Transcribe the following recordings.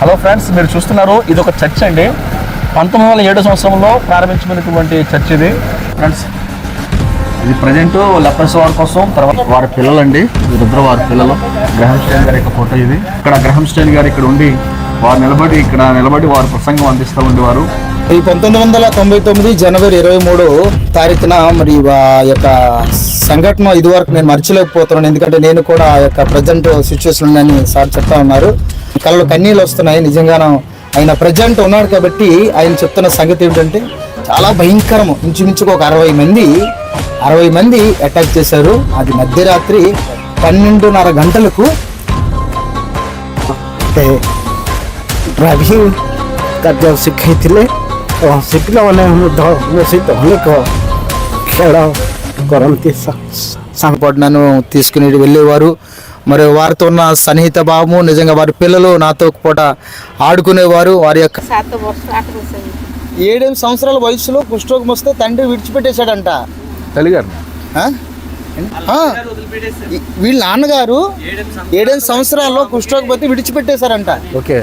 Hello friends మీరు చూస్తున్నారు ఇది ఒక చర్చ్ అండి. పంతొమ్మిది వందల ఏడో సంవత్సరంలో ప్రారంభించినటువంటి చర్చ్ ఇది. ఫ్రెండ్స్ ఇది ప్రజెంట్ లెపర్స్ వారి కోసం తర్వాత వారి పిల్లలండి రుద్ర వారి పిల్లలు. గ్రహం స్టైన్ గారి యొక్క ఫోటో ఇది. ఇక్కడ గ్రహం స్టైన్ గారు ఇక్కడ ఉండి వారు నిలబడి ఇక్కడ నిలబడి వారు ప్రసంగం అందిస్తూ ఉండేవారు. ఈ పంతొమ్మిది వందల తొంభై తొమ్మిది జనవరి ఇరవై మూడు తారీఖున మరి ఆ యొక్క సంఘటన ఇది వరకు నేను మర్చిలేకపోతున్నాను ఎందుకంటే నేను కూడా ఆ యొక్క ప్రజెంట్ సిచ్యువేషన్ ఉందని సార్ చెప్తా ఉన్నారు. కళ్ళు కన్నీళ్ళు వస్తున్నాయి నిజంగాన ఆయన ప్రజెంట్ ఉన్నాడు కాబట్టి ఆయన చెప్తున్న సంగతి ఏమిటంటే చాలా భయంకరము. ఇంచుమించుకు ఒక అరవై మంది అరవై మంది అటాక్ చేశారు. అది మధ్యరాత్రి పన్నెండున్నర గంటలకు. రవి కర్జావ్ సిక్ అయితే ଶିଖିଲାମାନେ ମଧ୍ୟ ମୋ ସହିତ ଅନେକ ଖେଳ କରନ୍ତି ସା- ସା- పాటు నన్ను తీసుకుని వెళ్ళేవారు మరి వారితో ఉన్న సన్నిహిత భావము నిజంగా వారి పిల్లలు నాతో పూట ఆడుకునేవారు వారి యొక్క ସାତ ବର୍ଷ ଆଠ ବର୍ଷ ହେଇଛି। ఏడెనిమిది సంవత్సరాల వయసులో కుష్ఠరోగం వస్తే తండ్రి విడిచిపెట్టేశాడంట తల్లిగారు ఆ? ఆ. ఈ- వీళ్ళ నాన్నగారు ఏడెనిమిది సంవత్సరాల్లో కుష్ఠరోగం పోతే విడిచిపెట్టేశారంట ఓకే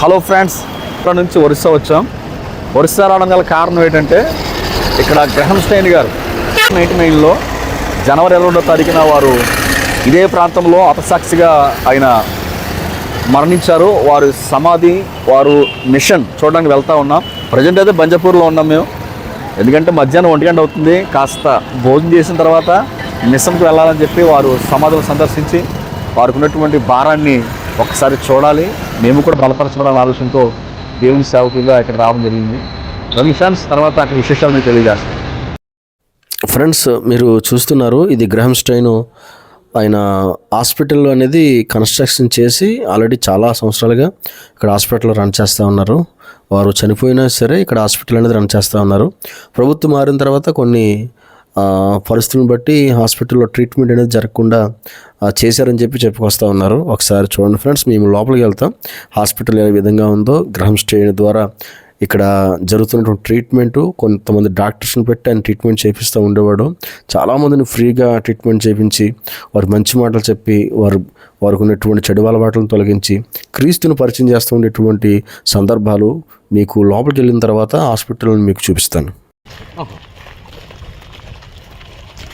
హలో ఫ్రెండ్స్ ఇక్కడ నుంచి ఒరిస్సా వచ్చాం. ఒరిస్సా రావడం గల కారణం ఏంటంటే ఇక్కడ గ్రహం స్టైన్ గారు నైన్టీ నైన్లో జనవరి ఇరవై తారీఖున వారు ఇదే ప్రాంతంలో అపసాక్షిగా ఆయన మరణించారు. వారు సమాధి వారు మిషన్ చూడడానికి వెళ్తూ ఉన్నాం. ప్రజెంట్ అయితే బంజపూర్లో ఉన్నాం మేము. ఎందుకంటే మధ్యాహ్నం ఒంటి గంట అవుతుంది. కాస్త భోజనం చేసిన తర్వాత మిషన్కి వెళ్ళాలని చెప్పి వారు సమాధులు సందర్శించి వారికి ఉన్నటువంటి భారాన్ని ఒకసారి చూడాలి. మేము కూడా బలపరచబడాలని ఆలోచనతో దేవుని సేవకులుగా ఇక్కడ రావడం జరిగింది. రవి ఫ్యాన్స్ తర్వాత అక్కడ విశేషాలు మీకు తెలియజేస్తాను ఫ్రెండ్స్ మీరు చూస్తున్నారు ఇది గ్రహం స్టైన్ ఆయన హాస్పిటల్ అనేది కన్స్ట్రక్షన్ చేసి ఆల్రెడీ చాలా సంవత్సరాలుగా ఇక్కడ హాస్పిటల్ రన్ చేస్తూ ఉన్నారు. వారు చనిపోయినా సరే ఇక్కడ హాస్పిటల్ అనేది రన్ చేస్తూ ఉన్నారు. ప్రభుత్వం మారిన తర్వాత కొన్ని పరిస్థితులను బట్టి హాస్పిటల్లో ట్రీట్మెంట్ అనేది జరగకుండా చేశారని చెప్పి చెప్పుకొస్తూ ఉన్నారు. ఒకసారి చూడండి ఫ్రెండ్స్ మేము లోపలికి వెళ్తాం. హాస్పిటల్ ఏ విధంగా ఉందో గ్రహం స్టేన్ ద్వారా ఇక్కడ జరుగుతున్నటువంటి ట్రీట్మెంట్ కొంతమంది డాక్టర్స్ని పెట్టి ఆయన ట్రీట్మెంట్ చేపిస్తూ ఉండేవాడు. చాలామందిని ఫ్రీగా ట్రీట్మెంట్ చేపించి వారు మంచి మాటలు చెప్పి వారు వారికి ఉన్నటువంటి చెడు అలవాట్లను తొలగించి క్రీస్తుని పరిచయం చేస్తూ ఉండేటువంటి సందర్భాలు మీకు లోపలికి వెళ్ళిన తర్వాత హాస్పిటల్ని మీకు చూపిస్తాను.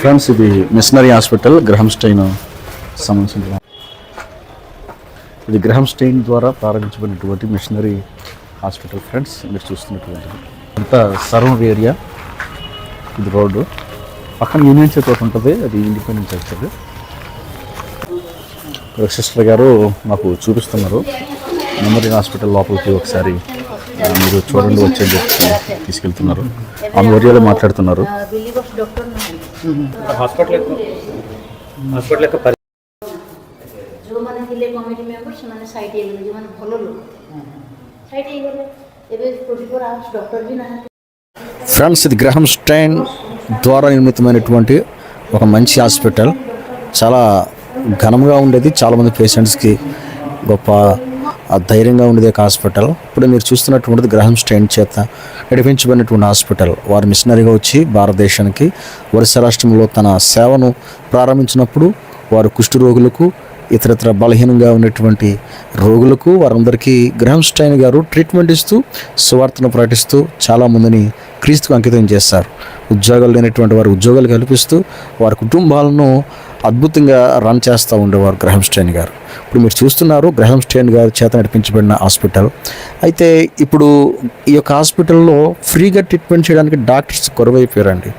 ఫ్రెండ్స్ ఇది మిషనరీ హాస్పిటల్ గ్రహం స్టైన్ సంబంధించిన ఇది గ్రహం స్టైన్ ద్వారా ప్రారంభించబడినటువంటి మిషనరీ హాస్పిటల్ ఫ్రెండ్స్ మీరు చూస్తున్నటువంటిది. అంతా సరౌండ్ ఏరియా ఇది రోడ్డు. పక్కన యూనియన్ చర్చ్ ఒకటి ఉంటుంది అది ఇండిపెండెంట్ చర్చ్ అది. సిస్టర్ గారు మాకు చూపిస్తున్నారు. మెమరీ హాస్పిటల్ లోపలికి ఒకసారి మీరు చూడండి వచ్చే చెప్పి తీసుకెళ్తున్నారు ఆమె ఏరియాలో మాట్లాడుతున్నారు ବିଲିଭର୍ସ ଡକ୍ଟର ନାହାନ୍ତି ଯେଉଁମାନେ ଥିଲେ କମିଟି ମେମ୍ବର ସେମାନେ ସାଇଟ୍ ହେଇଗଲେ ଯେଉଁମାନେ ଭଲ ଲୋକ ସାଇଟ୍ ହେଇଗଲେ ଏବେ ଟ୍ୱେଣ୍ଟି ଫୋର୍ ଆୱାର୍ସ ଡକ୍ଟର ବି ନାହାନ୍ତି ఫ్రెండ్స్ ఇది గ్రహం స్టైన్ ద్వారా నిర్మితమైనటువంటి ఒక మంచి హాస్పిటల్ చాలా ఘనంగా ఉండేది చాలామంది పేషెంట్స్కి గొప్ప ఆ, ధైర్యంగా ఉండేది ఒక హాస్పిటల్. ఇప్పుడు మీరు చూస్తున్నటువంటిది గ్రహం స్టైన్ చేత నడిపించబడినటువంటి హాస్పిటల్. వారు మిషనరీగా వచ్చి భారతదేశానికి ఒరిస్సా రాష్ట్రంలో తన సేవను ప్రారంభించినప్పుడు వారు కుష్ఠ రోగులకు ఇతరత్ర బలహీనంగా ఉన్నటువంటి రోగులకు వారందరికీ గ్రహం స్టైన్ గారు ట్రీట్మెంట్ ఇస్తూ సువార్తను ప్రకటిస్తూ చాలామందిని క్రీస్తుకు అంకితం చేస్తారు. ఉద్యోగాలు లేనటువంటి వారు ఉద్యోగాలు కల్పిస్తూ వారి కుటుంబాలను అద్భుతంగా రన్ చేస్తూ ఉండేవారు గ్రహం స్టైన్ గారు. ఇప్పుడు మీరు చూస్తున్నారు గ్రహం స్టైన్ గారు చేత నడిపించబడిన హాస్పిటల్. అయితే ఇప్పుడు ఈ యొక్క హాస్పిటల్లో ఫ్రీగా ట్రీట్మెంట్ చేయడానికి డాక్టర్స్ కొరవైపోయారండి.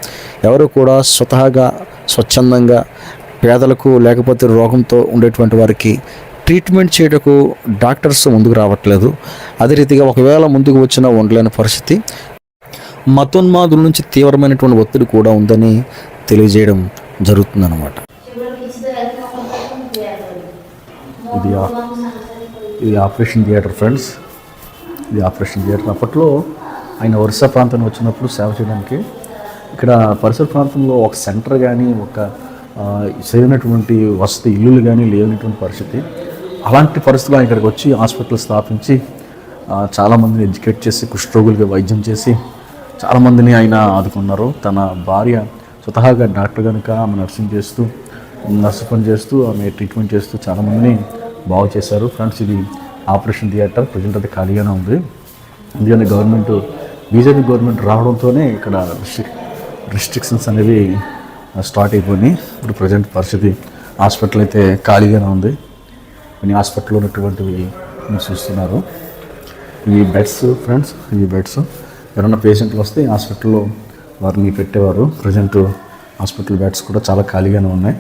ఎవరు కూడా స్వతహాగా స్వచ్ఛందంగా పేదలకు లేకపోతే రోగంతో ఉండేటువంటి వారికి ట్రీట్మెంట్ చేయటకు డాక్టర్స్ ముందుకు రావట్లేదు. అదే రీతిగా ఒకవేళ ముందుకు వచ్చినా ఉండలేని పరిస్థితి. మతోన్మాదుల నుంచి తీవ్రమైనటువంటి ఒత్తిడి కూడా ఉందని తెలియజేయడం జరుగుతుందన్నమాట. ఇది ఇది ఆపరేషన్ థియేటర్ ఫ్రెండ్స్. ఇది ఆపరేషన్ థియేటర్. అప్పట్లో ఆయన ఒరిస్సా ప్రాంతానికి వచ్చినప్పుడు సేవ చేయడానికి ఇక్కడ పరిసర ప్రాంతంలో ఒక సెంటర్ కానీ ఒక సరైనటువంటి వసతి ఇల్లులు కానీ లేనటువంటి పరిస్థితి. అలాంటి పరిస్థితులు ఆయన ఇక్కడికి వచ్చి హాస్పిటల్ స్థాపించి చాలామందిని ఎడ్యుకేట్ చేసి కుష్ఠరోగులుగా వైద్యం చేసి చాలామందిని ఆయన ఆదుకున్నారు. తన భార్య స్వతహాగా డాక్టర్ కనుక ఆమె నర్సింగ్ చేస్తూ నర్సు పని చేస్తూ ఆమె ట్రీట్మెంట్ చేస్తూ చాలామందిని బాగు చేశారు. ఫ్రెండ్స్ ఇది ఆపరేషన్ థియేటర్. ప్రజెంట్ అది ఖాళీగానే ఉంది. ఎందుకంటే గవర్నమెంట్ బీజేపీ గవర్నమెంట్ రావడంతోనే ఇక్కడ రిస్ట్రిక్ రిస్ట్రిక్షన్స్ అనేవి స్టార్ట్ అయిపోయినాయి. ఇప్పుడు ప్రజెంట్ పరిస్థితి హాస్పిటల్ అయితే ఖాళీగానే ఉంది. కొన్ని హాస్పిటల్లో ఉన్నటువంటివి చూస్తున్నారు. ఇవి బెడ్స్ ఫ్రెండ్స్ ఇవి బెడ్స్ ఎవరైనా పేషెంట్లు వస్తే హాస్పిటల్లో వారిని పెట్టేవారు. ప్రజెంట్ హాస్పిటల్ బ్యాడ్స్ కూడా చాలా ఖాళీగానే ఉన్నాయి.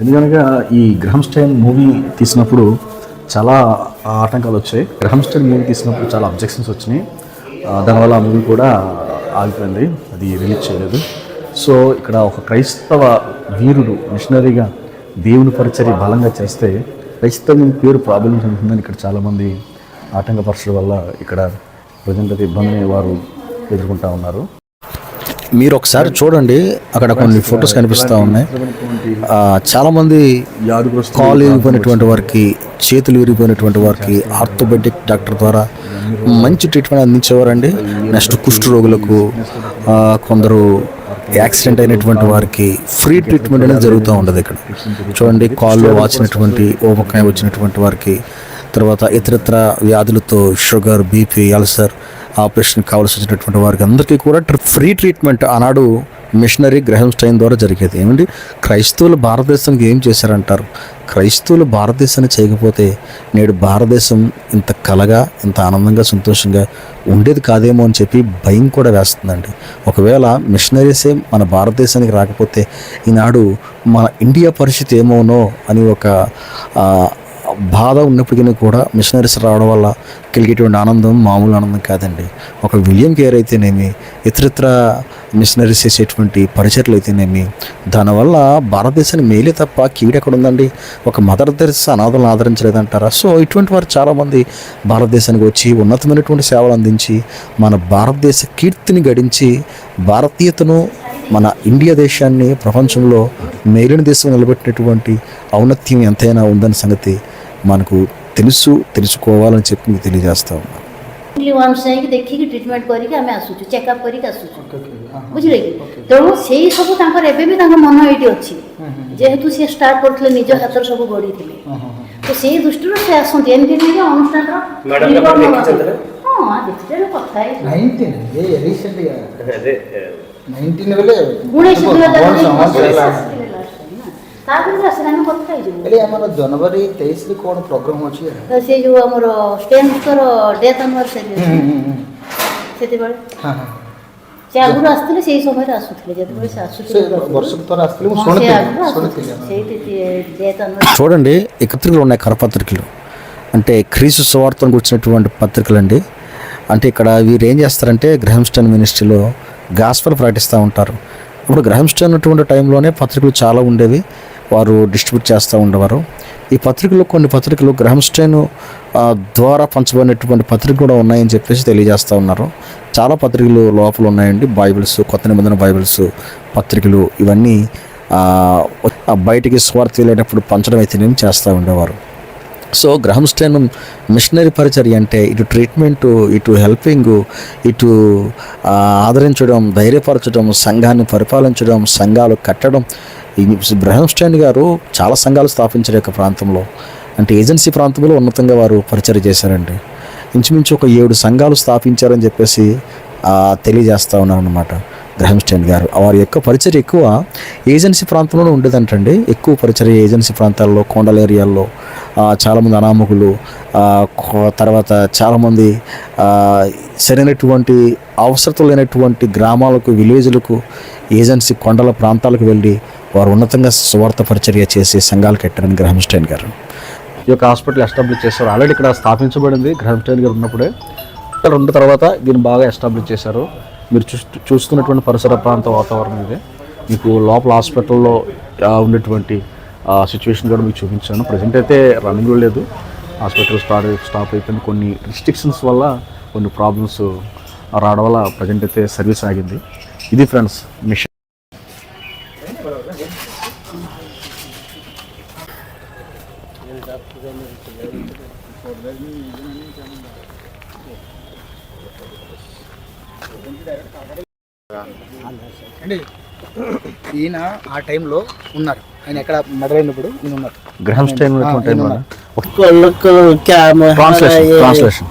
ఎందుకనగా ఈ గ్రహంస్టైన్ మూవీ తీసినప్పుడు చాలా ఆటంకాలు వచ్చాయి. గ్రహంస్టైన్ మూవీ తీసినప్పుడు చాలా అబ్జెక్షన్స్ వచ్చినాయి. దానివల్ల ఆ మూవీ కూడా ఆగిపోయింది. అది రిలీజ్ చేయలేదు. సో ఇక్కడ ఒక క్రైస్తవ వీరుడు మిషనరీగా దేవుని పరిచర్య బలంగా చేస్తే క్రైస్తవం పేరు ప్రాబ్లం చెందుతుందని ఇక్కడ చాలామంది ఆటంకపరచడం వల్ల ఇక్కడ ప్రజెంట్ అయితే ఇబ్బందిని వారు ఎదుర్కొంటా ఉన్నారు. మీరు ఒకసారి చూడండి. అక్కడ కొన్ని ఫొటోస్ కనిపిస్తూ ఉన్నాయి. చాలామంది కాలు విరిగిపోయినటువంటి వారికి చేతులు విరిగిపోయినటువంటి వారికి ఆర్థోపెడిక్ డాక్టర్ ద్వారా మంచి ట్రీట్మెంట్ అందించేవారండి. నెక్స్ట్ కుష్ఠ రోగులకు కొందరు యాక్సిడెంట్ అయినటువంటి వారికి ఫ్రీ ట్రీట్మెంట్ అనేది జరుగుతూ ఉండదు ఇక్కడ. చూడండి కాల్లో వాచినటువంటి ఓమకాయ వచ్చినటువంటి వారికి తర్వాత ఇతరత్ర వ్యాధులతో షుగర్ బీపీ అల్సర్ ఆపరేషన్ కావాల్సి వచ్చినటువంటి వారికి అందరికీ కూడా ఫ్రీ ట్రీట్మెంట్ ఆనాడు మిషనరీ గ్రహం స్టైన్ ద్వారా జరిగేది. ఏమండి? క్రైస్తవులు భారతదేశానికి ఏం చేశారంటారు? క్రైస్తవులు భారతదేశాన్ని చేయకపోతే నేడు భారతదేశం ఇంత కలగా ఇంత ఆనందంగా సంతోషంగా ఉండేది కాదేమో అని చెప్పి భయం కూడా వేస్తుందండి. ఒకవేళ మిషనరీసే మన భారతదేశానికి రాకపోతే ఈనాడు మన ఇండియా పరిస్థితి ఏమోనో అని ఒక బాధ ఉన్నప్పటికీ కూడా మిషనరీస్ రావడం వల్ల కలిగేటువంటి ఆనందం మామూలు ఆనందం కాదండి. ఒక విలియం కేర్ అయితేనేమి ఇతరితర మిషనరీస్ చేసేటువంటి పరిచర్లు అయితేనేమి దానివల్ల భారతదేశానికి మేలే తప్ప కీడు ఎక్కడ ఉందండి ఒక మదర్ తెరిసా అనాథలను ఆదరించలేదంటారా? సో ఇటువంటి వారు చాలామంది భారతదేశానికి వచ్చి ఉన్నతమైనటువంటి సేవలు అందించి మన భారతదేశ కీర్తిని గడించి భారతీయతను మన ఇండియా దేశాన్ని ప్రపంచంలో మేలిన దేశం నిలబెట్టినటువంటి ఔన్నత్యం ఎంతైనా ఉందన్న సంగతి మనకు తెలుసు తెలుసుకోవాలని చెప్పి మీకు తెలియజేస్తా ఉన్నాను ୱାନ୍ସ ଯାଇକି ଦେଖିକି ଟ୍ରିଟମେଣ୍ଟ କରିକି ଆମେ ଆସୁଛୁ ଚେକଅପ୍ କରିକି ଆସୁଛୁ ବୁଝିଲେ କି ତେଣୁ ସେଇ ସବୁ ତାଙ୍କର ଏବେ ବି ତାଙ୍କ ମନ ଏଇଠି ଅଛି ଯେହେତୁ ସିଏ ଷ୍ଟାର୍ଟ କରିଥିଲେ ନିଜ ହାତରେ ସବୁ ଗଢ଼ିଥିଲେ ତ ସେଇ ଦୃଷ୍ଟିରୁ ସେ ଆସନ୍ତି ଏମିତି ନାହିଁ ଯେ ଅନୁଷ୍ଠାନର report ନବା ହଁ ଦେଖିଥିଲେ କଥା ହେଇଛୁ నైన్టీన్ ఏ రీసెంట్గా నైన్టీన్ ବେଲେ ଉଣେଇଶ ତାପରେ ଆମର ଜାନୁଆରୀ ତେଇଶରେ କ'ଣ ଅଛି ସେ ଯେଉଁ ଆମର ଡେଥ୍ ସେତେବେଳେ। ସେ ଆଗରୁ ଆସିଥିଲେ ସେଇ ସମୟରେ ଆସୁଥିଲେ ଯେତେବେଳେ ସେ ଆସୁଥିଲେ ଆସିଥିଲେ ମୁଁ ଶୁଣିଥିଲି ସେଇଠି చూడండి ఇక్కడ ఉన్నాయి కరపత్రికలు అంటే క్రీసు స్వార్థను కూర్చున్నటువంటి పత్రికలు అండి. అంటే ఇక్కడ వీరు ఏం చేస్తారంటే గ్రహంస్టన్ మినిస్ట్రీలో గాస్పల్ ప్రకటిస్తూ ఉంటారు. ఇప్పుడు గ్రహంస్టన్ ఉన్నటువంటి టైంలోనే పత్రికలు చాలా ఉండేవి. వారు డిస్ట్రిబ్యూట్ చేస్తూ ఉండేవారు. ఈ పత్రికలు కొన్ని పత్రికలు గ్రహంస్టైన్ ద్వారా పంచబడినటువంటి పత్రిక కూడా ఉన్నాయని చెప్పేసి తెలియజేస్తూ ఉన్నారు. చాలా పత్రికలు లోపల ఉన్నాయండి. బైబిల్స్ కొత్త నిబంధన బైబిల్స్ పత్రికలు ఇవన్నీ బయటికి స్వార్థ వెళ్ళేటప్పుడు పంచడం అయితేనేమి చేస్తూ ఉండేవారు. సో గ్రహంస్టైన్ మిషనరీ పరిచర్య అంటే ఇటు ట్రీట్మెంటు ఇటు హెల్పింగ్ ఇటు ఆదరించడం ధైర్యపరచడం సంఘాన్ని పరిపాలించడం సంఘాలు కట్టడం బ్రహం స్టాండ్ గారు చాలా సంఘాలు స్థాపించారు యొక్క ప్రాంతంలో. అంటే ఏజెన్సీ ప్రాంతంలో ఉన్నతంగా వారు పరిచయం చేశారండి. ఇంచుమించు ఒక ఏడు సంఘాలు స్థాపించారని చెప్పేసి తెలియజేస్తూ ఉన్నారనమాట గ్రహం స్టాండ్ గారు. వారి యొక్క పరిచయం ఎక్కువ ఏజెన్సీ ప్రాంతంలోనే ఉండేదంటండి. ఎక్కువ పరిచయం ఏజెన్సీ ప్రాంతాల్లో కొండల ఏరియాల్లో చాలామంది అనామకులు తర్వాత చాలామంది సరైనటువంటి అవసరత లేనటువంటి గ్రామాలకు విలేజ్లకు ఏజెన్సీ కొండల ప్రాంతాలకు వెళ్ళి వారు ఉన్నతంగా స్వార్థ పరిచర్య చేసి సంఘాలు కట్టారని గ్రహంస్టైన్ గారు. ఈ యొక్క హాస్పిటల్ ఎస్టాబ్లిష్ చేశారు. ఆల్రెడీ ఇక్కడ స్థాపించబడింది గ్రహంస్టైన్ గారు ఉన్నప్పుడే. ఇక్కడ ఉన్న తర్వాత దీన్ని బాగా ఎస్టాబ్లిష్ చేశారు. మీరు చూ చూస్తున్నటువంటి పరిసర ప్రాంత వాతావరణం ఇది. మీకు లోపల హాస్పిటల్లో ఉన్నటువంటి సిచ్యువేషన్ కూడా మీకు చూపించాను. ప్రజెంట్ అయితే రన్నింగ్లో లేదు. హాస్పిటల్ స్టార్ట్ స్టాప్ అయిపోయింది. కొన్ని రిస్ట్రిక్షన్స్ వల్ల కొన్ని ప్రాబ్లమ్స్ రావడం వల్ల ప్రజెంట్ అయితే సర్వీస్ ఆగింది. ఇది ఫ్రెండ్స్ మిషన్. ఈయన ఆ టైంలో ఉన్నారు. ఆయన ఎక్కడ మెడల్ అయినప్పుడు ఉన్నారు. గ్రహం టైంలో? ట్రాన్స్లేషన్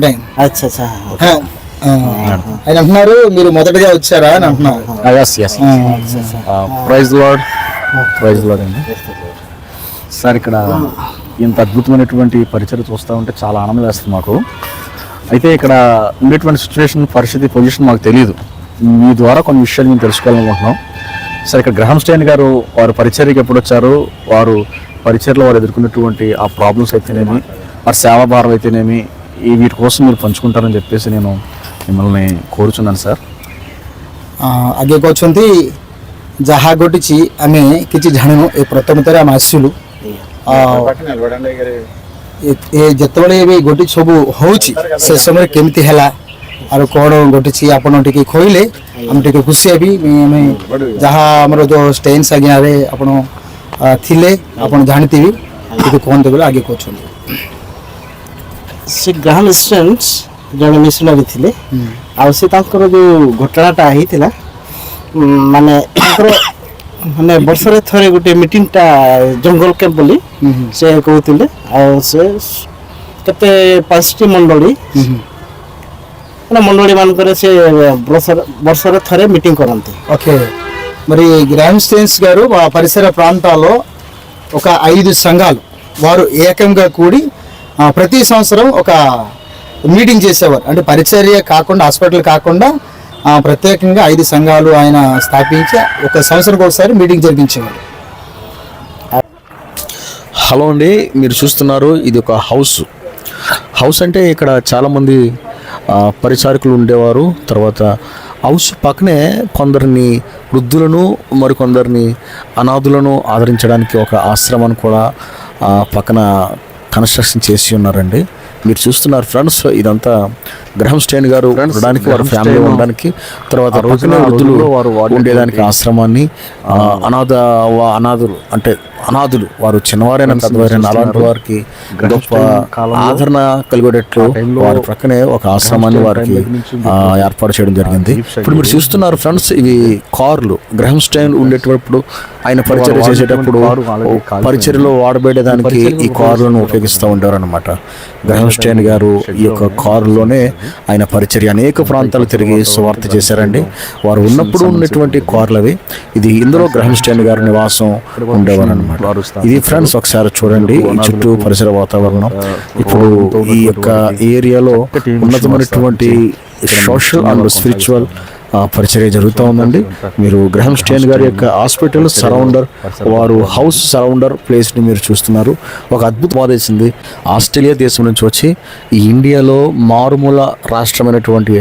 టైం ఆయన అంటున్నారు మీరు మొదటగా వచ్చారా అని అంటున్నారు. Ah, ah, అండి. సార్ ఇక్కడ ఇంత అద్భుతమైనటువంటి పరిచయం చూస్తూ ఉంటే చాలా ఆనందం వేస్తుంది మాకు. అయితే ఇక్కడ ఉండేటువంటి సిచ్యువేషన్ పరిస్థితి పొజిషన్ మాకు తెలియదు మీ ద్వారా కొన్ని విషయాలు మేము తెలుసుకోవాలనుకుంటున్నాం సార్ ఇక్కడ గ్రహం స్టైన్ గారు వారు పరిచర్యకి ఎప్పుడు వచ్చారు వారు పరిచయలో వారు ఎదుర్కొన్నటువంటి ఆ ప్రాబ్లమ్స్ అయితేనేమి వారి సేవా భారం అయితేనేమి ఈ వీటి కోసం మీరు పంచుకుంటారని చెప్పేసి నేను మిమ్మల్ని కోరుచున్నాను సార్ ଆଗେ କହୁଛନ୍ତି ଯାହା ଘଟିଛି ଆମେ କିଛି ଜାଣିନୁ ଏ ପ୍ରଥମତରେ ଆମେ ଆସିଲୁ ଆଉ ଏ- ଏ ଯେତେବେଳେ ଏବେ ଘଟି ସବୁ ହଉଛି ସେ ସମୟରେ କେମିତି ହେଲା ଆଉ କ'ଣ ଘଟିଛି ଆପଣ ଟିକେ କହିଲେ ଆମେ ଟିକେ ଖୁସି ହେବି ଆମେ ଯାହା ଆମର ଯେଉଁ ଷ୍ଟେନ୍ସ ଆଜ୍ଞାରେ ଆପଣ ଆ, ଥିଲେ ଆପଣ ଜାଣିଥିବେ ଟିକେ କୁହନ୍ତୁ ବୋଲେ ଆଗେ କହୁଛନ୍ତି ସେ ଗ୍ରାହମ ଷ୍ଟେନ୍ସ ଜଣେ ମିଶନାରୀ ଥିଲେ ଆଉ ସେ ତାଙ୍କର ଯେଉଁ ଘଟଣାଟା ହେଇଥିଲା ଉମ୍, ମାନେ ତାଙ୍କର ମାନେ ବର୍ଷରେ ଥରେ ଗୋଟେ ମିଟିଂଟା ଜଙ୍ଗଲ କ୍ୟାମ୍ପ ବୋଲି ସେ କହୁଥିଲେ ଆଉ ସେ କେତେ ପାଞ୍ଚଟି ମଣ୍ଡଳୀ ମାନେ ମଣ୍ଡଳୀ ମାନଙ୍କରେ ସେ ବର୍ଷରେ ବର୍ଷରେ ଥରେ ମିଟିଂ କରନ୍ତି ఓకే మరి గ్రాండ్ స్టేన్స్ గారు ఆ పరిసర ప్రాంతాల్లో ఒక ఐదు సంఘాలు వారు ఏకంగా కూడి ఆ, ప్రతి సంవత్సరం ఒక మీటింగ్ చేసేవారు అంటే పరిచర్య కాకుండా హాస్పిటల్ కాకుండా ఆ, ప్రత్యేకంగా ఐదు సంఘాలు ఆయన స్థాపించి ఒక సంవత్సరానికి ఒకసారి మీటింగ్ జరిపించేవారు హలో అండి మీరు చూస్తున్నారు ఇది ఒక హౌస్ హౌస్ అంటే ఇక్కడ చాలామంది ఆ, పరిచారకులు ఉండేవారు. తర్వాత హౌస్ పక్కనే కొందరిని వృద్ధులను మరికొందరిని అనాథులను ఆదరించడానికి ఒక ఆశ్రమాన్ని కూడా పక్కన కన్స్ట్రక్షన్ చేసి ఉన్నారండి. మీరు చూస్తున్నారు ఫ్రెండ్స్ ఇదంతా గ్రహం స్టేన్ గారు ఉండడానికి వారి ఫ్యామిలీ ఉండడానికి తర్వాత రోజున వృద్ధులు వారు ఉండేదానికి ఆశ్రమాన్ని అనాథ అనాథులు అంటే అనాథులు వారు చిన్నవారైన పెద్దవారైన అలాంటి వారికి గొప్ప ఆదరణ కలిగేటట్లు వారి ప్రక్కనే ఒక ఆశ్రమాన్ని వారికి ఏర్పాటు చేయడం జరిగింది. ఇప్పుడు మీరు చూస్తున్నారు ఫ్రెండ్స్ ఇవి కార్లు. గ్రహం స్టైన్ ఉండేటప్పుడు ఆయన పరిచయం చేసేటప్పుడు పరిచర్యలో వాడబడేదానికి ఈ కార్లను ఉపయోగిస్తూ ఉండేవారు అనమాట గ్రహం స్టైన్ గారు ఈ యొక్క కారులోనే ఆయన పరిచర్య అనేక ప్రాంతాలు తిరిగి సువార్త చేశారండి. వారు ఉన్నప్పుడు ఉన్నటువంటి కార్లవి. ఇది ఇందులో గ్రహం స్టైన్ గారి నివాసం ఉండేవారు అనమాట ఇది ఫ్రెండ్స్ ఒకసారి చూడండి ఈ చుట్టూ పరిసర వాతావరణం. ఇప్పుడు ఈ యొక్క ఏరియాలో ఉన్నతమైనటువంటి సోషల్ అండ్ స్పిరిచువల్ పరిచర్య జరుగుతూ ఉందండి. మీరు గ్రహం స్టేన్ గారి యొక్క హాస్పిటల్ సరౌండర్ వారు హౌస్ సరౌండర్ ప్లేస్ని మీరు చూస్తున్నారు. ఒక అద్భుత వాదేసింది ఆస్ట్రేలియా దేశం నుంచి వచ్చి ఈ ఇండియాలో మారుమూల రాష్ట్రమైనటువంటి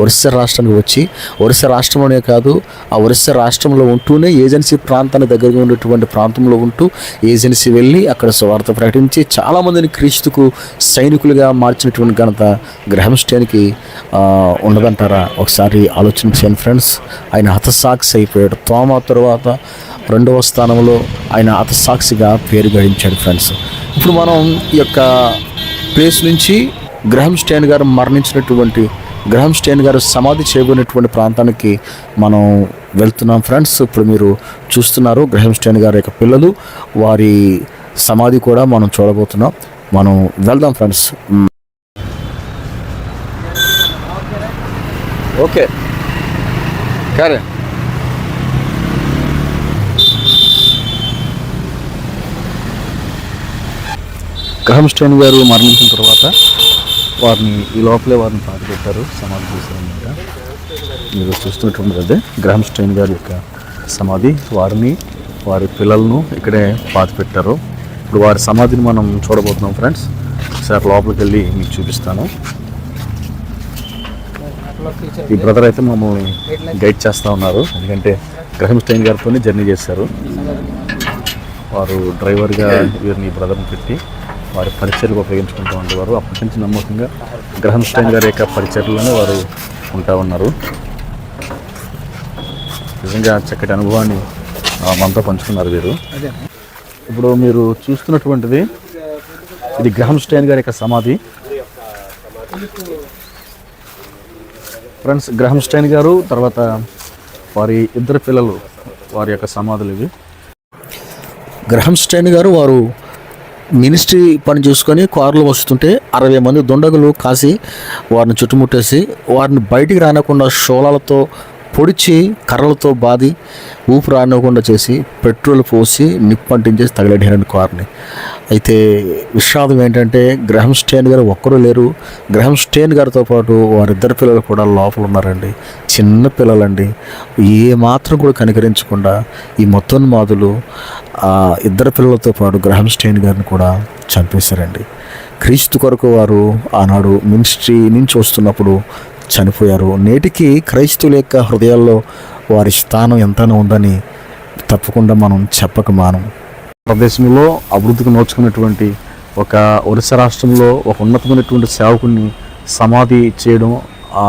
ఒరిస్సా రాష్ట్రానికి వచ్చి ఒరిస్సా రాష్ట్రంలోనే కాదు ఆ ఒరిస్సా రాష్ట్రంలో ఉంటూనే ఏజెన్సీ ప్రాంతానికి దగ్గరగా ఉన్నటువంటి ప్రాంతంలో ఉంటూ ఏజెన్సీ వెళ్ళి అక్కడ స్వార్థ ప్రకటించి చాలామందిని క్రీస్తుకు సైనికులుగా మార్చినటువంటి ఘనత గ్రహం స్టేన్కి ఉండదంటారా ఒకసారి ఆలోచన చేయండి ఫ్రెండ్స్. ఆయన హతసాక్షి అయిపోయాడు. తోమ తర్వాత రెండవ స్థానంలో ఆయన హతసాక్షిగా పేరు గడించాడు ఫ్రెండ్స్. ఇప్పుడు మనం ఈ యొక్క ప్లేస్ నుంచి గ్రహం స్టాండ్ గారు మరణించినటువంటి గ్రహం స్టేన్ గారు సమాధి చేయబడినటువంటి ప్రాంతానికి మనం వెళ్తున్నాం ఫ్రెండ్స్. ఇప్పుడు మీరు చూస్తున్నారు గ్రహం స్టేన్ గారి యొక్క పిల్లలు. వారి సమాధి కూడా మనం చూడబోతున్నాం. మనం వెళ్దాం ఫ్రెండ్స్. ఓకే. సరే గ్రహం స్టేన్ గారు మరణించిన తర్వాత వారిని ఈ లోపలే వారిని పాతి పెట్టారు సమాధి చేశారన్నమాట మీరు చూస్తున్నటువంటి అదే గ్రహం స్టైన్ గారి యొక్క సమాధి. వారిని వారి పిల్లలను ఇక్కడే పాతి పెట్టారు ఇప్పుడు వారి సమాధిని మనం చూడబోతున్నాం ఫ్రెండ్స్. ఒకసారి లోపలికి వెళ్ళి మీకు చూపిస్తాను. ఈ బ్రదర్ అయితే మమ్మల్ని గైడ్ చేస్తూ ఉన్నారు. ఎందుకంటే గ్రహం స్టైన్ గారితోనే జర్నీ చేశారు. వారు డ్రైవర్గా వీరిని బ్రదర్ని పెట్టి వారి పరిచయలు ఉపయోగించుకుంటూ ఉండేవారు. అప్పటి నుంచి నమ్మకంగా గ్రహం స్టైన్ గారి యొక్క పరిచయలోనే వారు ఉంటా ఉన్నారు. నిజంగా చక్కటి అనుభవాన్ని ఆ, మనతో పంచుకున్నారు వీరు. ఇప్పుడు మీరు చూస్తున్నటువంటిది ఇది గ్రహం స్టైన్ గారి యొక్క సమాధి. ఫ్రెండ్స్ గ్రహం స్టైన్ గారు తర్వాత వారి ఇద్దరు పిల్లలు వారి యొక్క సమాధులు ఇవి. గ్రహం స్టైన్ గారు వారు మినిస్ట్రీ పని చేసుకొని కారులో వస్తుంటే అరవై మంది దుండగులు కాసి వారిని చుట్టుముట్టేసి వారిని బయటికి రానకుండా షోలాలతో పొడిచి కర్రలతో బాది ఊపిరి రానివ్వకుండా చేసి పెట్రోల్ పోసి నిప్పంటించేసి తగిలేడారండి కార్ని. అయితే విషాదం ఏంటంటే గ్రహం స్టేన్ గారు ఒక్కరూ లేరు. గ్రహం స్టేన్ గారితో పాటు వారిద్దరు పిల్లలు కూడా లోపల ఉన్నారండి. చిన్న పిల్లలండి. ఏ మాత్రం కూడా కనికరించకుండా ఈ మొత్తోన్మాదులు ఆ ఇద్దరు పిల్లలతో పాటు గ్రహం స్టేన్ గారిని కూడా చంపేశారండి. క్రీస్తు కొరకు వారు ఆనాడు మినిస్ట్రీ నుంచి వస్తున్నప్పుడు చనిపోయారు. నేటికి క్రైస్తువుల యొక్క హృదయాల్లో వారి స్థానం ఎంతనో ఉందని తప్పకుండా మనం చెప్పక మానం ప్రదేశంలో అభివృద్ధికి నోచుకున్నటువంటి ఒక ఒరిస్సా రాష్ట్రంలో ఒక ఉన్నతమైనటువంటి సేవకుని సమాధి చేయడం ఆ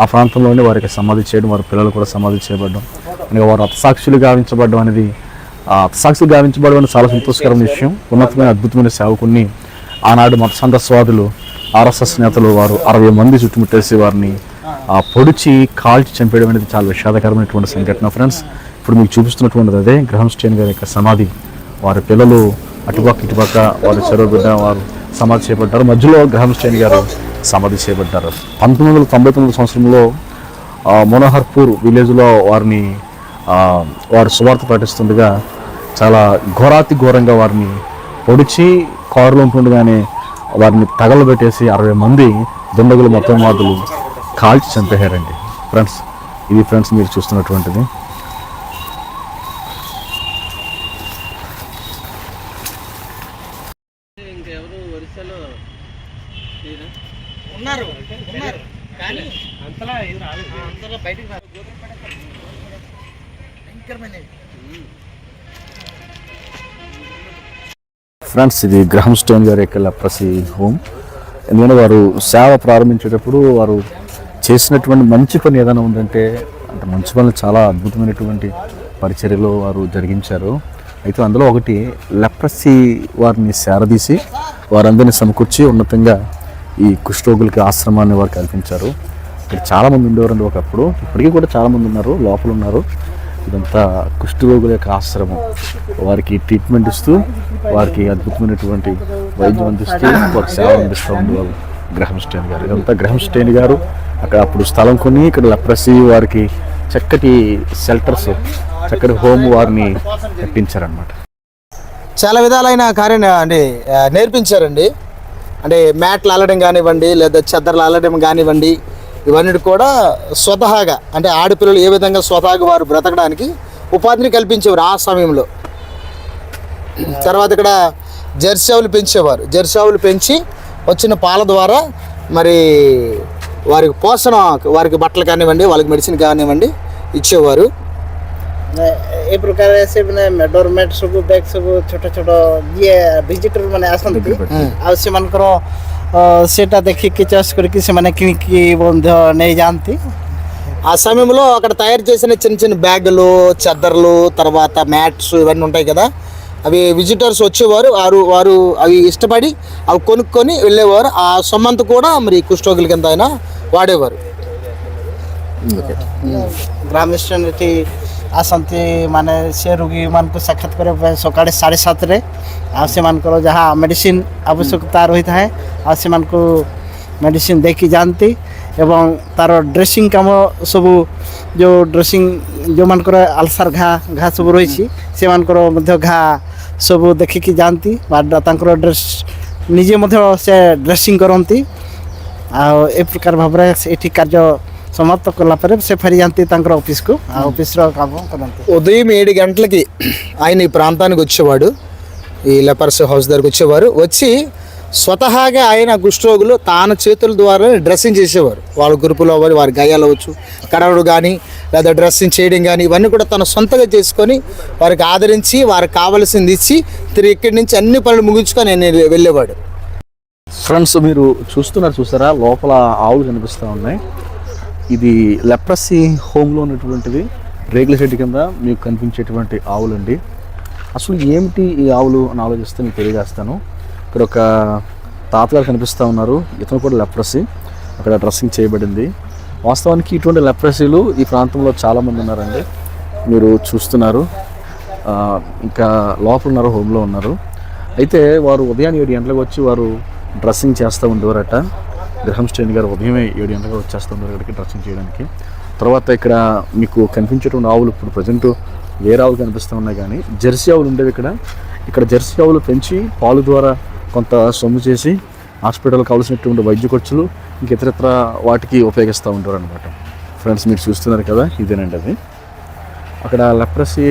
ఆ ప్రాంతంలోనే వారికి సమాధి చేయడం వారి పిల్లలు కూడా సమాధి చేయబడడం ఇంకా వారు అతసాక్షులు గావించబడడం అనేది ఆ అతసాక్షులు గావించబడడం అనేది చాలా సంతోషకరమైన విషయం. ఉన్నతమైన అద్భుతమైన సేవకుని ఆనాడు మత సంఘస్వాదులు ఆర్ఎస్ఎస్ నేతలు వారు అరవై మంది చుట్టుముట్టేసి వారిని ఆ పొడిచి కాల్చి చంపేయడం అనేది చాలా విషాదకరమైనటువంటి సంఘటన. ఫ్రెండ్స్ ఇప్పుడు మీకు చూపిస్తున్నటువంటిది అదే. గ్రహం స్టేన్ గారి యొక్క సమాధి. వారి పిల్లలు అటుపక్క ఇటుపక్క వారి చెరువు బిడ్డ వారు సమాధి చేయబడ్డారు. మధ్యలో గ్రహం స్టేన్ గారు సమాధి చేయబడ్డారు. పంతొమ్మిది వందల తొంభై తొమ్మిది సంవత్సరంలో ఆ, మనోహర్పూర్ విలేజ్లో వారిని వారు సువార్త ప్రకటిస్తుండగా చాలా ఘోరాతి ఘోరంగా వారిని పొడిచి కారులో ఉంటుండగానే వారిని తగలబెట్టేసి అరవై మంది దుండగులు మొత్తం వాదులు కాల్చి చంపేశారండి. ఫ్రెండ్స్ ఇది ఫ్రెండ్స్ మీరు చూస్తున్నటువంటిది. ఫ్రెండ్స్ ఇది గ్రహం స్టోన్ గారి యొక్క లెప్రసీ హోమ్. ఎందుకంటే వారు సేవ ప్రారంభించేటప్పుడు వారు చేసినటువంటి మంచి పని ఏదైనా ఉందంటే అంటే మంచి పనులు చాలా అద్భుతమైనటువంటి పరిచర్యలు వారు జరిగించారు. అయితే అందులో ఒకటి లెప్రసీ వారిని సేరదీసి వారందరినీ సమకూర్చి ఉన్నతంగా ఈ కుష్ఠరోగులకి ఆశ్రమాన్ని వారు కల్పించారు. ఇక్కడ చాలామంది ఉండేవారండి ఒకప్పుడు. ఇప్పటికీ కూడా చాలామంది ఉన్నారు లోపల ఉన్నారు. ఇదంతా కుష్ఠరోగుల యొక్క ఆశ్రమం. వారికి ట్రీట్మెంట్ ఇస్తూ వారికి అద్భుతమైనటువంటి వైద్యం అందిస్తూ వారికి సేవ అందిస్తూ ఉండేవారు గ్రహం స్టేన్ గారు. ఇదంతా గ్రహం స్టేన్ గారు. అక్కడ అప్పుడు స్థలం కొని ఇక్కడ లెప్రసీ వారికి చక్కటి షెల్టర్స్ చక్కటి హోమ్ వారిని తెప్పించారనమాట చాలా విధాలైన కార్యం అంటే నేర్పించారండి. అంటే మ్యాట్లు అల్లడం కానివ్వండి లేదా చెద్దర్లు అల్లడం కానివ్వండి ఇవన్నీ కూడా స్వతహాగా అంటే ఆడపిల్లలు ఏ విధంగా స్వతహాగా వారు బ్రతకడానికి ఉపాధిని కల్పించేవారు ఆ సమయంలో తర్వాత ఇక్కడ జెర్సావులు పెంచేవారు జెర్సావులు పెంచి వచ్చిన పాల ద్వారా మరి వారికి పోషణ వారికి బట్టలు కానివ్వండి వాళ్ళకి మెడిసిన్ కానివ్వండి ఇచ్చేవారు ଏ ପ୍ରକାର ସେ ମାନେ ଡୋରମେଟ୍ ସବୁ ବ୍ୟାଗ୍ ସବୁ ଛୋଟ ଛୋଟ ଯିଏ ଭିଜିଟର ମାନେ ଆସନ୍ତି ଆଉ ସେମାନଙ୍କର సెట్ అదెక్కి చేసుకుని మనకి ఉందో అనేది జాంతి ఆ సమయంలో అక్కడ తయారు చేసిన చిన్న చిన్న బ్యాగులు చెద్దర్లు తర్వాత మ్యాట్స్ ఇవన్నీ ఉంటాయి కదా అవి విజిటర్స్ వచ్చేవారు వారు వారు అవి ఇష్టపడి అవి కొనుక్కొని వెళ్ళేవారు. ఆ సొమ్మంత కూడా మరి కుష్ఠోగుల కింద ఆయన వాడేవారు. రామకృష్ణ ଆସନ୍ତି ମାନେ ସେ ରୋଗୀମାନଙ୍କୁ ସାକ୍ଷାତ କରିବା ପାଇଁ ସକାଳେ ସାଢ଼େ ସାତରେ ଆଉ ସେମାନଙ୍କର ଯାହା ମେଡ଼ିସିନ ଆବଶ୍ୟକତା ରହିଥାଏ ଆଉ ସେମାନଙ୍କୁ ମେଡ଼ିସିନ ଦେଇକି ଯାଆନ୍ତି ଏବଂ ତାର ଡ୍ରେସିଂ କାମ ସବୁ ଯେଉଁ ଡ୍ରେସିଂ ଯେଉଁମାନଙ୍କର ଆଲସାର ଘା ଘା ସବୁ ରହିଛି ସେମାନଙ୍କର ମଧ୍ୟ ଘା ସବୁ ଦେଖିକି ଯାଆନ୍ତି ବା ତାଙ୍କର ଡ୍ରେସ୍ ନିଜେ ମଧ୍ୟ ସେ ଡ୍ରେସିଂ କରନ୍ତି ଆଉ ଏ ପ୍ରକାର ଭାବରେ ଏଠି କାର୍ଯ୍ୟ ସମାପ୍ତ କଲା ପରେ ସେ ଫେରି ଯାଆନ୍ତି ତାଙ୍କର ଅଫିସକୁ ଆଉ ଅଫିସର କାମ କରନ୍ତି ఉదయం ఏడు గంటలకి ఆయన ఈ ప్రాంతానికి వచ్చేవాడు ఈ లెపర్స్ హౌస్ దగ్గరకు వచ్చేవారు వచ్చి స్వతహాగా ఆయన కుష్ఠరోగులు తాన చేతుల ద్వారా డ్రెస్సింగ్ చేసేవారు వాళ్ళ గ్రూపులో వారి వారి గాయాలు అవ్వచ్చు కడవడు కానీ లేదా డ్రెస్సింగ్ చేయడం కానీ ఇవన్నీ కూడా తన సొంతగా చేసుకొని వారికి ఆదరించి వారికి కావలసింది ఇచ్చి తిరిగి ఇక్కడి నుంచి అన్ని పనులు ముగించుకొని ఆయన వెళ్ళేవాడు ఫ్రెండ్స్ మీరు చూస్తున్నారు చూసారా లోపల ఆవులు కనిపిస్తూ ఉన్నాయి ఇది లెప్రసీ హోమ్లో ఉన్నటువంటిది. రేగుల షెడ్ కింద మీకు కనిపించేటువంటి ఆవులండి. అసలు ఏమిటి ఈ ఆవులు అని ఆలోచిస్తే మీకు తెలియజేస్తాను. ఇక్కడ ఒక తాతగారు కనిపిస్తూ ఉన్నారు. ఇతను కూడా లెప్రసీ. అక్కడ డ్రెస్సింగ్ చేయబడింది. వాస్తవానికి ఇటువంటి లెప్రసీలు ఈ ప్రాంతంలో చాలామంది ఉన్నారండి. మీరు చూస్తున్నారు. ఇంకా లోపల ఉన్నారు హోమ్లో ఉన్నారు. అయితే వారు ఉదయాన్నే ఏడు గంటలకు వచ్చి వారు డ్రెస్సింగ్ చేస్తూ ఉండేవారట. గ్రహం స్టేన్ గారు ఉదయమే ఏడు గంటలకు వచ్చేస్తున్నారు ఇక్కడికి దర్శనం చేయడానికి. తర్వాత ఇక్కడ మీకు కనిపించేటువంటి ఆవులు ఇప్పుడు ప్రజెంట్ వేరే ఆవులు కనిపిస్తూ ఉన్నాయి కానీ జెర్సీ ఆవులు ఉండేవి ఇక్కడ. ఇక్కడ జెర్సీ ఆవులు పెంచి పాలు ద్వారా కొంత సొమ్ము చేసి హాస్పిటల్ కావాల్సినటువంటి వైద్య ఖర్చులు ఇంక ఇతరత్ర వాటికి ఉపయోగిస్తూ ఉంటారు అనమాట ఫ్రెండ్స్ మీరు చూస్తున్నారు కదా ఇదేనండి అది. అక్కడ లెప్రసీ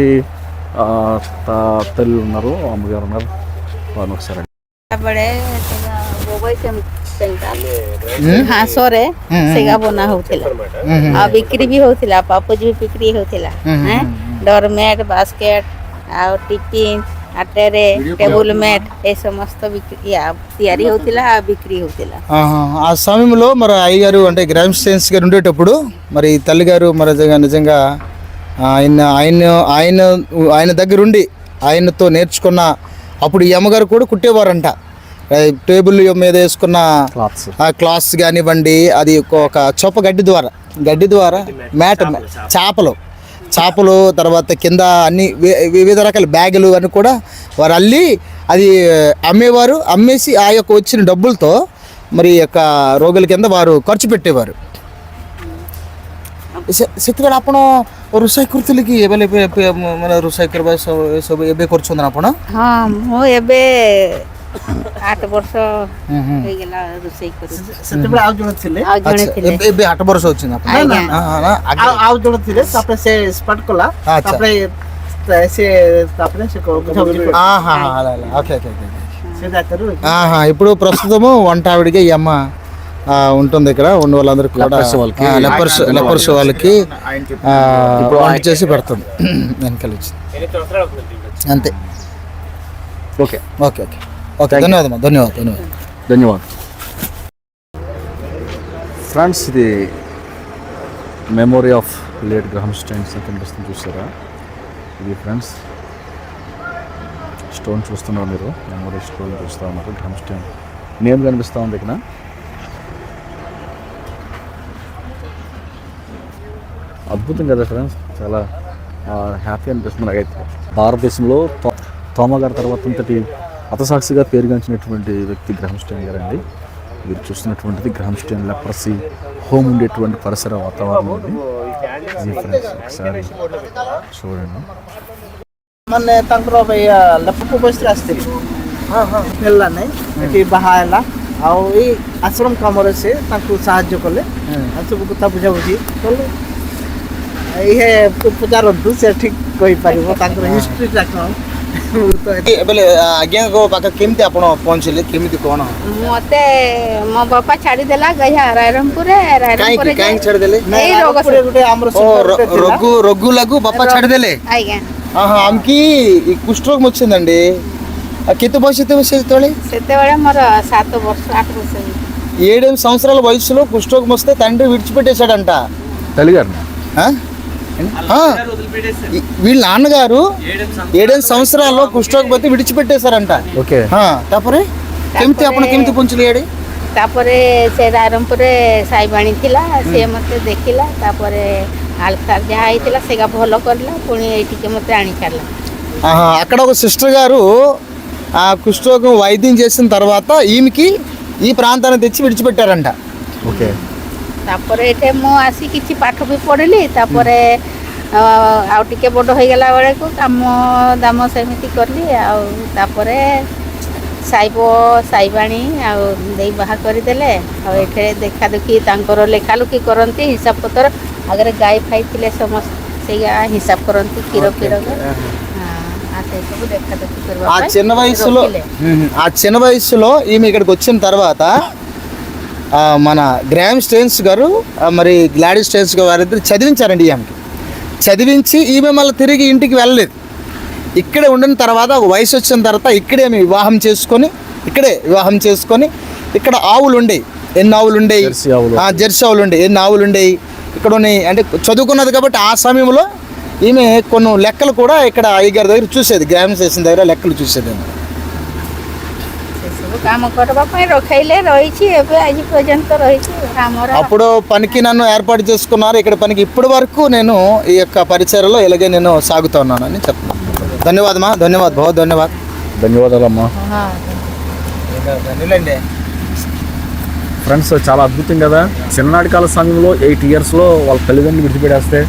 తల్లి ఉన్నారు అమ్మగారు ఉన్నారు. ఒకసారి हाँ सर सेगा बना होउथिला आ बिक्री भी होउथिला पापुज भी बिक्री होउथिला हैं डोरमेट बास्केट आ टिफिन आ ट्रे टेबल मेट ए समस्त ହଉଥିଲା ఆ సమయంలో మరి అయ్యగారు అంటే గ్రామ సైన్స్ గారు ఉండేటప్పుడు మరి తల్లిగారు మరి నిజంగా ఆయన ఆయన ఆయన ఆయన దగ్గరుండి ఆయనతో నేర్చుకున్న అప్పుడు ఈ అమ్మగారు కూడా కుట్టేవారంట టేబుల్ మీద వేసుకున్న క్లాత్స్ ఆ క్లాత్స్ కానివ్వండి అది ఒక- ఒక చొప్ప గడ్డి ద్వారా గడ్డి ద్వారా మ్యాట్ చేపలు చేపలు తర్వాత కింద అన్ని వి- వివిధ రకాల బ్యాగులు అని కూడా వారు అల్లి అది అమ్మేవారు అమ్మేసి ఆ యొక్క వచ్చిన డబ్బులతో మరి ఈ యొక్క రోగుల కింద వారు ఖర్చు పెట్టేవారు ସେ- ସେଥିପାଇଁ ଆପଣ ରୋଷେଇ କରୁଥିଲେ କି ଏବେ ଏବେ ଏବେ ମାନେ ରୋଷେଇ କରିବା ସବୁ ଏସବୁ ଏବେ କରୁଛନ୍ତି ଆପଣ ହଁ ମୁଁ ଏବେ ଆଠ ବର୍ଷ ହେଇଗଲା ରୋଷେଇ କରୁଛି ସେତେବେଳେ ଆଉ ଜଣେ ଥିଲେ ଆଉ ଜଣେ ଆଚ୍ଛା, ଥିଲେ ଏବେ ଏବେ ଆଠ ବର୍ଷ ଅଛନ୍ତି ଆପଣ ଆଜ୍ଞା। ହଁ, ହଁ, ନା, ଆଗ- ଆଉ ଆଉ ଜଣେ ଥିଲେ ତାପରେ ସେ ସ୍ପାର୍ଟ କଲା ଆଚ୍ଛା। ତାପରେ ସେ ତାପରେ ସେ ବୁଝାବୁଝି କଲା। ఆహా, అలా, అలా. ఓకే ఓకే ఓకే ସେ దాకారు ఆహా, ఇప్పుడు ప్రస్తుతము వంట ఆవిడికి ఈ అమ్మ ఆ, ఉంటుంది ఇక్కడ ఉన్న వాళ్ళందరికీ కూడా Lepers వాళ్ళకి, ఆ, lepers lepers వాళ్ళకి ఆ, వంట చేసి పెడుతుంది వెనకాల వచ్చి అంతే ఓకే ఓకే ఓకే ఓకే ధన్యవాదం ధన్యవాదం ధన్యవాదం ధన్యవాదాలు ఫ్రెండ్స్ ఇది memory of late Graham Staines అని కనిపిస్తుంది చూసారా ఇది ఫ్రెండ్స్ స్టోన్ చూస్తున్నారు మీరు మెమొరీ స్టోన్ చూస్తూ ఉన్నారు గ్రహం స్టైన్ నేమ్ కనిపిస్తూ ఉంది ఇక్కడ అద్భుతం కదా ఫ్రెండ్స్ చాలా హ్యాపీ అనిపిస్తుంది నాకైతే భారతదేశంలో తో- తోమ గారి తర్వాత అంతటి హతసాక్షిగా పేరుగాంచినటువంటి వ్యక్తి గ్రహం స్టైన్ గారు అండి మీరు చూస్తున్నటువంటిది గ్రహం స్టైన్ లెప్రసీ హోమ్ ఉండేటువంటి పరిసర వాతావరణం ఇది ఇది ఫ్రెండ్స్ ఒకసారి చూడండి ମାନେ ତାଙ୍କର ଲେପକୁ ବସିରେ ଆସିଥିଲେ ହେଲା ନାହିଁ ଏଠି ବାହା ହେଲା ଆଉ ଏଇ ଆଶ୍ରମ କାମରେ ସେ ତାଙ୍କୁ ସାହାଯ୍ୟ କଲେ ଆଉ ସବୁ କଥା ବୁଝାବୁଝି କଲେ ଇଏ ପଚାରନ୍ତୁ ସେ ଠିକ୍ କହିପାରିବ ତାଙ୍କର ହିଷ୍ଟ୍ରିଟା କ'ଣ ମୁଁ ତ ଏତେ- ଏବେ ଆଜ୍ଞାଙ୍କ ପାଖରେ କେମିତି ଆପଣ ପହଞ୍ଚିଲେ କେମିତି କ'ଣ ମତେ ମୋ ବାପା ଛାଡ଼ିଦେଲା ଗୟା ରାଇରଙ୍ଗପୁରରେ କାହିଁକି ରାଇରଙ୍ଗପୁରରେ କାହିଁକି ଛାଡ଼ିଦେଲେ ଏଇ ରୋଗ ରାଇରଙ୍ଗପୁରରେ ଗୋଟେ ଆମର ఓ ସମ୍ପର୍କ ଥିଲା। రొగ్గు రొగ్గు లగు బాపా ଛାଡ଼ିଦେଲେ ଆଜ୍ଞା ఆహా ఆమెకి ఈ కుష్ఠరోగం వచ్చిందండి ఆ కెత్తు వయసు ఎంత వయసు తోళి ସେତେବେଳେ ମୋର ସାତ ବର୍ଷ ଆଠ ବର୍ଷ ହେଇଥିଲା ఏడెనిమిది సంవత్సరాల వయసులో కుష్ఠరోగం వస్తే తండ్రి విడిచిపెట్టేశాడంట తల్లిగారిని ఆ? ఆ. ఈ- వీళ్ళ నాన్నగారు ఏడెనిమిది సంవత్సరాల్లో కుష్ఠరోగం పోతే విడిచిపెట్టేశారంట ఓకే ఆ, ତାପରେ କେମିତି ଆପଣ କେମିତି ପହଞ୍ଚିଲେ ଇଆଡ଼େ ତାପରେ ସେ ରାଇରଙ୍ଗପୁରରେ ସାଇବାଣୀ ଥିଲା ସିଏ ମୋତେ ଦେଖିଲା ତାପରେ ଆଲକା ଯାହା ହେଇଥିଲା ସେଗା ଭଲ କରିଲା ପୁଣି ଏଇଠିକି ମୋତେ ଆଣି ଛାଡ଼ିଲା ఆహా, అక్కడ ఒక సిస్టర్ గారు ఆ కుష్ఠరోగం వైద్యం చేసిన తర్వాత ఈమెకి ఈ ప్రాంతాన్ని తెచ్చి విడిచిపెట్టారంట ఓకే ତାପରେ ଏଠି ମୁଁ ଆସି କିଛି ପାଠ ବି ପଢ଼ିଲି ତାପରେ ଅ, ଆଉ ଟିକେ ବଡ଼ ହେଇଗଲା ବେଳକୁ କାମ ଦାମ ସେମିତି କଲି ଆଉ ତାପରେ ସାଇବ ସାଇବାଣୀ ଆଉ ଦେଇ ବାହା କରିଦେଲେ ଆଉ ଏଠାରେ ଦେଖାଦେଖି ତାଙ୍କର ଲେଖାଲୁଖି କରନ୍ତି ହିସାବ ପତ୍ର ଆଗରେ ଗାଈ ଫାଇ ଥିଲେ ସମସ୍ତେ ସେଇଆ ହିସାବ କରନ୍ତି କ୍ଷୀର ଫୀର ଆଉ ସେସବୁ ଦେଖାଦେଖି କରିବା ఆ ପାଇଁ చిన్న వయసులో ରଖିଲେ। మ్మ్. ఆ చిన్న వయసులో ఈమె ఇక్కడికి వచ్చిన తర్వాత ఆ, మన గ్రామ్ స్టేన్స్ గారు మరి గ్లాడీ స్టేన్స్ గారు వారిద్దరు చదివించారండి ఈమెకి చదివించి ఈమె మళ్ళీ తిరిగి ఇంటికి వెళ్ళలేదు. ఇక్కడే ఉండిన తర్వాత ఒక వయసు వచ్చిన తర్వాత ఇక్కడే ఆమె వివాహం చేసుకొని ఇక్కడే వివాహం చేసుకొని ఇక్కడ ఆవులు ఉండేవి ఎన్ని ఆవులు ఉండేవి జెర్సీ ఆవులు. ఆ, జెర్సీ ఆవులు ఉండేవి ఎన్ని ఆవులు ఉండేవి ఇక్కడ ఉన్నాయి. అంటే చదువుకున్నది కాబట్టి ఆ సమయంలో ఈమె కొన్ని లెక్కలు కూడా ఇక్కడ అయ్యగారి దగ్గర చూసేది. గ్రామ స్టేషన్ దగ్గర లెక్కలు చూసేది ସେସବୁ କାମ କରିବା ପାଇଁ ରଖେଇଲେ ରହିଛି ଏବେ ଆଜି ପର୍ଯ୍ୟନ୍ତ ରହିଛି ଆମର అప్పుడు పనికి నన్ను ఏర్పాటు చేసుకున్నారు ఇక్కడ పనికి ఇప్పటి వరకు నేను ఈ యొక్క పరిచయలో ఇలాగే నేను సాగుతా ఉన్నానని చెప్తున్నాను ధన్యవాదమా ధన్యవాద్ బహుత్ ధన్యవాద్ ధన్యవాదాలమ్మా ହଁ నిలండి ఫ్రెండ్స్ చాలా అద్భుతం కదా చిన్ననాటి కాల సమయంలో ఎయిట్ ఇయర్స్లో వాళ్ళ తల్లిదండ్రులు విడిచిపెట్టేస్తే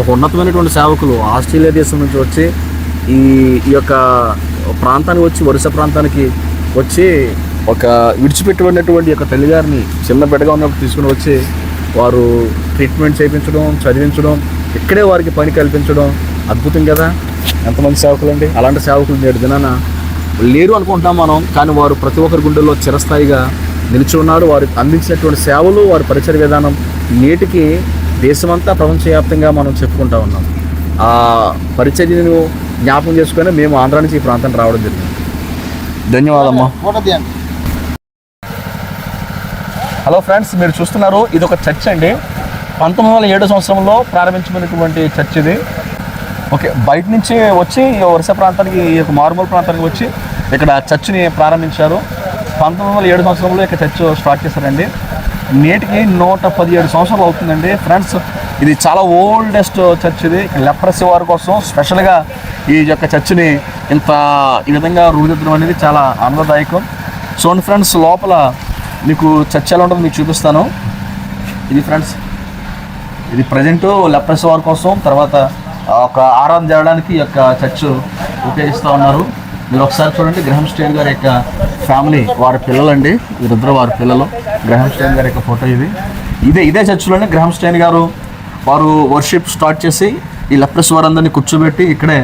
ఒక ఉన్నతమైనటువంటి సేవకులు ఆస్ట్రేలియా దేశం నుంచి వచ్చి ఈ ఈ యొక్క ప్రాంతానికి వచ్చి వరుస ప్రాంతానికి వచ్చి ఒక విడిచిపెట్టినటువంటి యొక్క తల్లిగారిని చిన్న బిడ్డగా ఉన్నప్పుడు తీసుకుని వచ్చి వారు ట్రీట్మెంట్ చేయించడం చదివించడం ఇక్కడే వారికి పని కల్పించడం అద్భుతం కదా? ఎంతమంది సేవకులు అండి అలాంటి సేవకులు నేడు దినాన లేరు అనుకుంటున్నాం మనం కానీ వారు ప్రతి ఒక్కరి గుండెల్లో చిరస్థాయిగా నిలిచి ఉన్నారు. వారు అందించినటువంటి సేవలు వారి పరిచయ విధానం నేటికి దేశమంతా ప్రపంచవ్యాప్తంగా మనం చెప్పుకుంటా ఉన్నాం. ఆ పరిచర్యను జ్ఞాపకం చేసుకొని మేము ఆంధ్ర నుంచి ఈ ప్రాంతానికి రావడం జరిగింది. ధన్యవాదమ్మా. హలో ఫ్రెండ్స్ మీరు చూస్తున్నారు ఇది ఒక చర్చ్ అండి. పంతొమ్మిది వందల ఏడు సంవత్సరంలో ప్రారంభించబడినటువంటి చర్చ్ ఇది. ఓకే బయట నుంచి వచ్చి ఈ వరుస ప్రాంతానికి ఈ యొక్క మారుమూల ప్రాంతానికి వచ్చి ఇక్కడ చర్చ్ని ప్రారంభించారు. పంతొమ్మిది వందల ఏడు సంవత్సరంలో ఇక్కడ చర్చ్ స్టార్ట్ చేశారండి. నేటికి నూట పదిహేడు సంవత్సరాలు అవుతుందండి. ఫ్రెండ్స్ ఇది చాలా ఓల్డెస్ట్ చర్చ్ ఇది. లెప్రసీ వారి కోసం స్పెషల్గా ఈ యొక్క చర్చ్ని ఇంత ఈ విధంగా రూపుదిద్దడం అనేది చాలా ఆనందదాయకం. చూడండి ఫ్రెండ్స్ లోపల మీకు చర్చ్ ఎలా ఉంటుందో మీకు చూపిస్తాను. ఇది ఫ్రెండ్స్ ఇది ప్రజెంట్ లెప్రస్ వారి కోసం. తర్వాత ఒక ఆరాధన చేయడానికి ఈ యొక్క చర్చ్ ఉపయోగిస్తూ ఉన్నారు. మీరు ఒకసారి చూడండి గ్రహం స్టేన్ గారి యొక్క ఫ్యామిలీ వారి పిల్లలండి. వీరిద్దరు వారి పిల్లలు. గ్రహం స్టేన్ గారి యొక్క ఫోటో ఇది. ఇదే ఇదే చర్చిలోనే గ్రహం స్టేన్ గారు వారు వర్షిప్ స్టార్ట్ చేసి ఈ లెప్రస్ వారందరినీ కూర్చోబెట్టి ఇక్కడే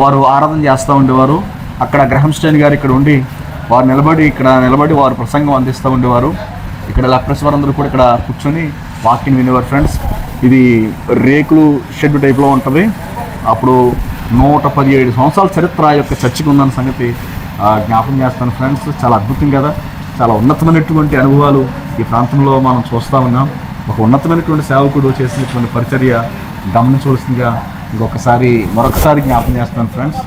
వారు ఆరాధన చేస్తూ ఉండేవారు. అక్కడ గ్రహం స్టేన్ గారు ఇక్కడ ఉండి వారు నిలబడి ఇక్కడ నిలబడి వారు ప్రసంగం అందిస్తూ ఉండేవారు. ఇక్కడ లెప్రస్ వారందరూ కూడా ఇక్కడ కూర్చొని వాకింగ్ వినేవారు ఫ్రెండ్స్ ఇది రేకులు షెడ్ టైప్లో ఉంటుంది. అప్పుడు నూట పదిహేడు సంవత్సరాల చరిత్ర ఆ యొక్క చర్చికి ఉందన్న సంగతి ఆ, జ్ఞాపకం చేస్తాను ఫ్రెండ్స్ చాలా అద్భుతం కదా. చాలా ఉన్నతమైనటువంటి అనుభవాలు ఈ ప్రాంతంలో మనం చూస్తూ ఉన్నాం. ఒక ఉన్నతమైనటువంటి సేవకుడు చేసినటువంటి పరిచర్య గమనించవలసిందిగా ఇంకొకసారి మరొకసారి జ్ఞాపం చేస్తున్నాను ఫ్రెండ్స్.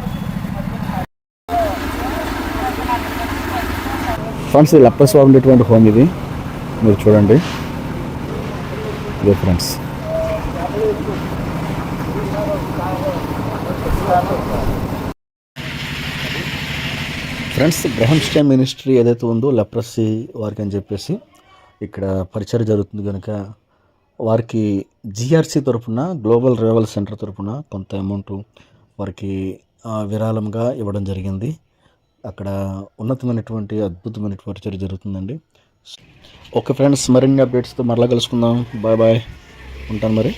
ఫ్రెండ్స్ ఇది లెప్పస్ ఉండేటువంటి హోమ్ ఇది. మీరు చూడండి. ఇదే friends. Friends Graham Staines ministry ఏదైతే ఉందో లెప్రసీ వారికి అని చెప్పేసి ఇక్కడ పరిచయం జరుగుతుంది కనుక వారికి జిఆర్సీ తరఫున గ్లోబల్ రివైవల్ సెంటర్ తరపున కొంత అమౌంట్ వారికి విరాళంగా ఇవ్వడం జరిగింది. అక్కడ ఉన్నతమైనటువంటి అద్భుతమైన పరిచయం జరుగుతుందండి. ఓకే ఫ్రెండ్స్ మరిన్ని అప్డేట్స్తో మరలా కలుసుకుందాం. Bye bye. ఉంటాను మరి.